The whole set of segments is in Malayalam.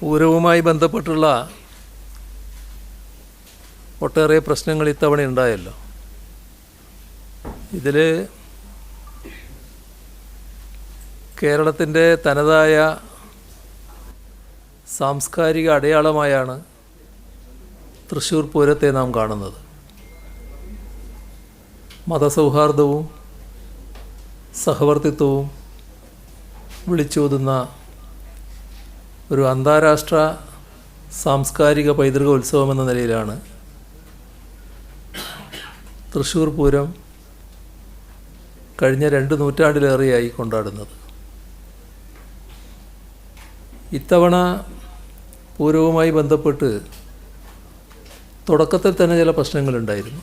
പൂരവുമായി ബന്ധപ്പെട്ടുള്ള ഒട്ടേറെ പ്രശ്നങ്ങൾ ഇത്തവണ ഉണ്ടായല്ലോ. ഇതിൽ കേരളത്തിന്റെ തനതായ സാംസ്കാരിക അടയാളമായാണ് തൃശ്ശൂർ പൂരത്തെ നാം കാണുന്നത്. മതസൗഹാർദ്ദവും സഹവർത്തിത്വവും വിളിച്ചോതുന്ന ഒരു അന്താരാഷ്ട്ര സാംസ്കാരിക പൈതൃക ഉത്സവം എന്ന നിലയിലാണ്. തൃശ്ശൂർ പൂരം കഴിഞ്ഞ രണ്ട് നൂറ്റാണ്ടിലേറെയായി കൊണ്ടാടുന്നത്. ഇത്തവണ പൂരവുമായി ബന്ധപ്പെട്ട് തുടക്കത്തിൽ തന്നെ ചില പ്രശ്നങ്ങളുണ്ടായിരുന്നു.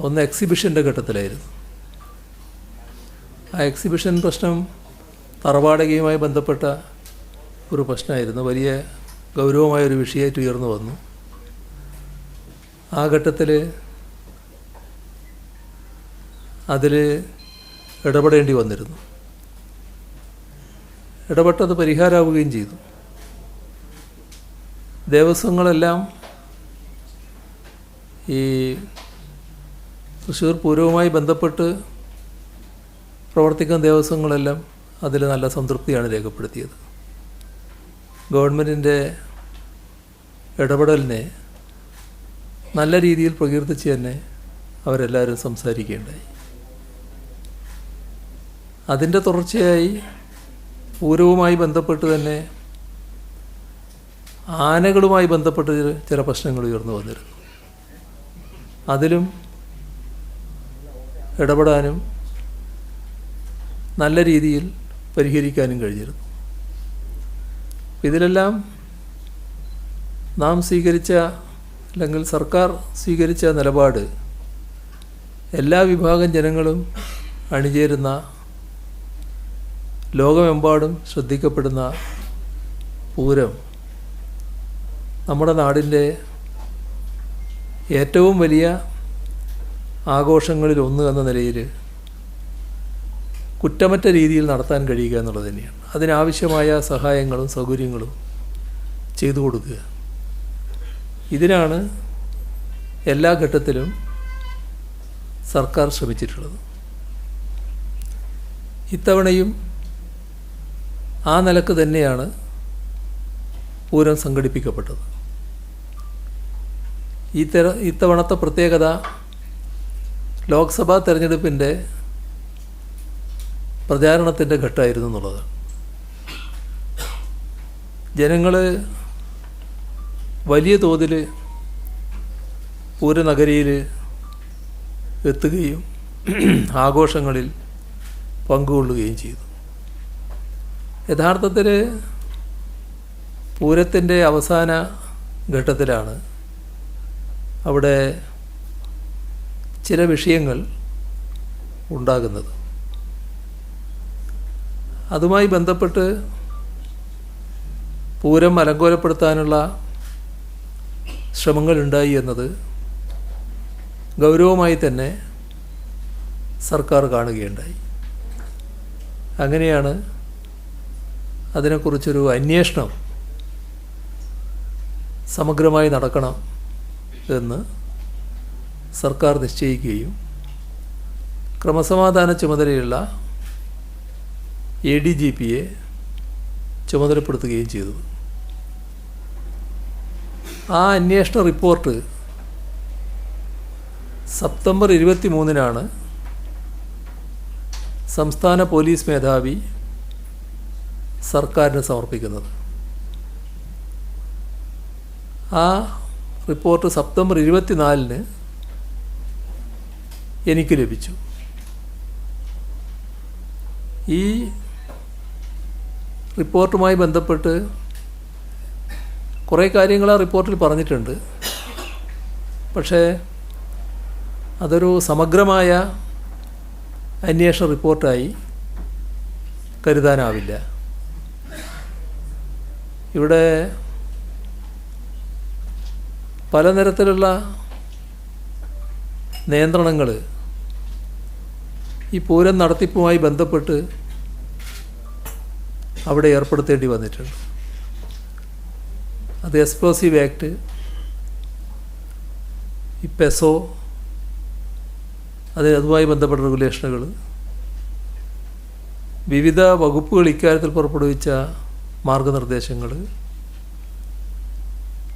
ഒന്ന് എക്സിബിഷന്റെ ഘട്ടത്തിലായിരുന്നു. ആ എക്സിബിഷൻ പ്രശ്നം തറവാടകയുമായി ബന്ധപ്പെട്ട ഒരു പ്രശ്നമായിരുന്നു. വലിയ ഗൗരവമായ ഒരു വിഷയമായിട്ട് ഉയർന്നു വന്നു. ആ ഘട്ടത്തിൽ അതിൽ ഇടപെടേണ്ടി വന്നിരുന്നു. ഇടപെട്ടത് പരിഹാരമാവുകയും ചെയ്തു. ദേവസ്വങ്ങളെല്ലാം ഈ തൃശ്ശൂർ പൂരവുമായി ബന്ധപ്പെട്ട് പ്രവർത്തിക്കുന്ന ദേവസ്വങ്ങളെല്ലാം അതിൽ നല്ല സംതൃപ്തിയാണ് രേഖപ്പെടുത്തിയത്. ഗവൺമെന്റിന്റെ ഇടപെടലിനെ നല്ല രീതിയിൽ പ്രകീർത്തിച്ച് തന്നെ അവരെല്ലാവരും സംസാരിക്കുകയുണ്ടായി. അതിന്റെ തുടർച്ചയായി പൂരവുമായി ബന്ധപ്പെട്ട് തന്നെ ആനകളുമായി ബന്ധപ്പെട്ട് ചില- പ്രശ്നങ്ങൾ ഉയർന്നു വന്നിരുന്നു. അതിലും ഇടപെടാനും നല്ല രീതിയിൽ പരിഹരിക്കാനും കഴിഞ്ഞിരുന്നു. ഇതിലെല്ലാം നാം സ്വീകരിച്ച അല്ലെങ്കിൽ സർക്കാർ സ്വീകരിച്ച നിലപാട് എല്ലാ വിഭാഗം ജനങ്ങളും അണിചേരുന്ന ലോകമെമ്പാടും ശ്രദ്ധിക്കപ്പെടുന്ന പൂരം നമ്മുടെ നാടിന്റെ ഏറ്റവും വലിയ ആഘോഷങ്ങളിൽ ഒന്ന് എന്ന നിലയിൽ കുറ്റമറ്റ രീതിയിൽ നടത്താൻ കഴിയുക എന്നുള്ളത് തന്നെയാണ്. അതിനാവശ്യമായ സഹായങ്ങളും സൗകര്യങ്ങളും ചെയ്തു കൊടുക്കുക. ഇതിനാണ് എല്ലാ ഘട്ടത്തിലും സർക്കാർ ശ്രമിച്ചിട്ടുള്ളത്. ഇത്തവണയും ആ നിലയ്ക്ക് തന്നെയാണ് പൂരം സംഘടിപ്പിക്കപ്പെട്ടത്. ഈ ഇത്തവണത്തെ പ്രത്യേകത ലോക്സഭാ തെരഞ്ഞെടുപ്പിന്റെ പ്രചാരണത്തിന്റെ ഘട്ടമായിരുന്നു എന്നുള്ളത്. ജനങ്ങൾ വലിയ തോതിൽ ഒരു പൂരനഗരിയിൽ എത്തുകയും ആഘോഷങ്ങളിൽ പങ്കുകൊള്ളുകയും ചെയ്തു. യഥാർത്ഥത്തിൽ പൂരത്തിന്റെ അവസാന ഘട്ടത്തിലാണ് അവിടെ ചില വിഷയങ്ങൾ ഉണ്ടാകുന്നത്. അതുമായി ബന്ധപ്പെട്ട് പൂരം അലങ്കോലപ്പെടുത്താനുള്ള ശ്രമങ്ങളുണ്ടായി എന്നത് ഗൗരവമായി തന്നെ സർക്കാർ കാണുകയുണ്ടായി. അങ്ങനെയാണ് അതിനെക്കുറിച്ചൊരു അന്വേഷണം സമഗ്രമായി നടക്കണം എന്ന് സർക്കാർ നിശ്ചയിക്കുകയും ക്രമസമാധാന ചുമതലയുള്ള എ ഡി ജി പിയെ ചുമതലപ്പെടുത്തുകയും ചെയ്തു. ആ അന്വേഷണ റിപ്പോർട്ട് സെപ്റ്റംബർ ഇരുപത്തി മൂന്നിനാണ് സംസ്ഥാന പോലീസ് മേധാവി സർക്കാരിന് സമർപ്പിക്കുന്നത്. ആ റിപ്പോർട്ട് സെപ്റ്റംബർ ഇരുപത്തിനാലിന് എനിക്ക് ലഭിച്ചു. ഈ റിപ്പോർട്ടുമായി ബന്ധപ്പെട്ട് കുറേ കാര്യങ്ങൾ ആ റിപ്പോർട്ടിൽ പറഞ്ഞിട്ടുണ്ട്. പക്ഷേ അതൊരു സമഗ്രമായ അന്വേഷണ റിപ്പോർട്ടായി കരുതാനാവില്ല. ഇവിടെ പലതരത്തിലുള്ള നിയന്ത്രണങ്ങൾ ഈ പൂരം നടത്തിപ്പുമായി ബന്ധപ്പെട്ട് അവിടെ ഏർപ്പെടുത്തേണ്ടി വന്നിട്ടുണ്ട്. അത് എക്സ്പ്ലോസീവ് ആക്ട് ഈ പെസോ അത് അതുമായി ബന്ധപ്പെട്ട റെഗുലേഷനുകൾ വിവിധ വകുപ്പുകൾ ഇക്കാര്യത്തിൽ പുറപ്പെടുവിച്ച മാർഗനിർദ്ദേശങ്ങൾ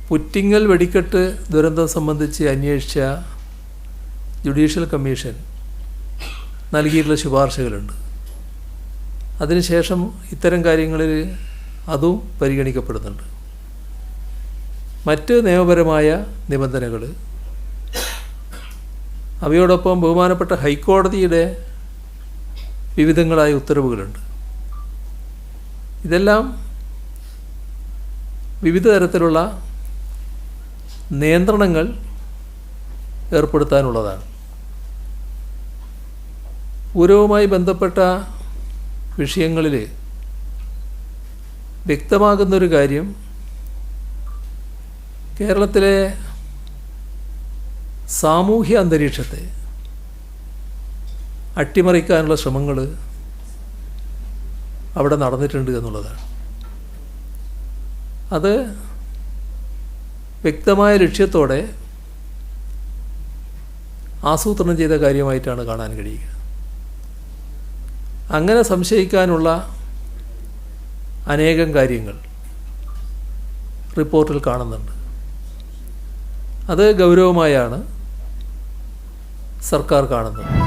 പുറ്റിങ്ങൽ വെടിക്കെട്ട് ദുരന്തം സംബന്ധിച്ച് അന്വേഷിച്ച ജുഡീഷ്യൽ കമ്മീഷൻ നൽകിയിട്ടുള്ള ശുപാർശകളുണ്ട്. അതിനുശേഷം ഇത്തരം കാര്യങ്ങളിൽ അതും പരിഗണിക്കപ്പെടുന്നുണ്ട്. മറ്റ് നിയമപരമായ നിബന്ധനകൾ. അവയോടൊപ്പം ബഹുമാനപ്പെട്ട ഹൈക്കോടതിയുടെ വിവിധങ്ങളായ ഉത്തരവുകളുണ്ട്. ഇതെല്ലാം വിവിധ തരത്തിലുള്ള നിയന്ത്രണങ്ങൾ ഏർപ്പെടുത്താനുള്ളതാണ്. പൂരവുമായി ബന്ധപ്പെട്ട വിഷയങ്ങളിൽ വ്യക്തമാകുന്നൊരു കാര്യം കേരളത്തിലെ സാമൂഹ്യ അന്തരീക്ഷത്തെ അട്ടിമറിക്കാനുള്ള ശ്രമങ്ങൾ അവിടെ നടന്നിട്ടുണ്ട് എന്നുള്ളതാണ്. അത് വ്യക്തമായ ലക്ഷ്യത്തോടെ ആസൂത്രണം ചെയ്ത കാര്യമായിട്ടാണ് കാണാൻ കഴിയുക. അങ്ങനെ സംശയിക്കാനുള്ള അനേകം കാര്യങ്ങൾ റിപ്പോർട്ടിൽ കാണുന്നുണ്ട്. അത് ഗൗരവമായാണ് സർക്കാർ കാണുന്നത്.